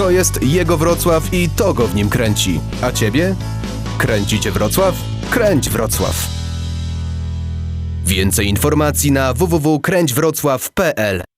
To jest jego Wrocław i to go w nim kręci. A ciebie? Kręcicie Wrocław? Kręć Wrocław. Więcej informacji na www.kręćwrocław.pl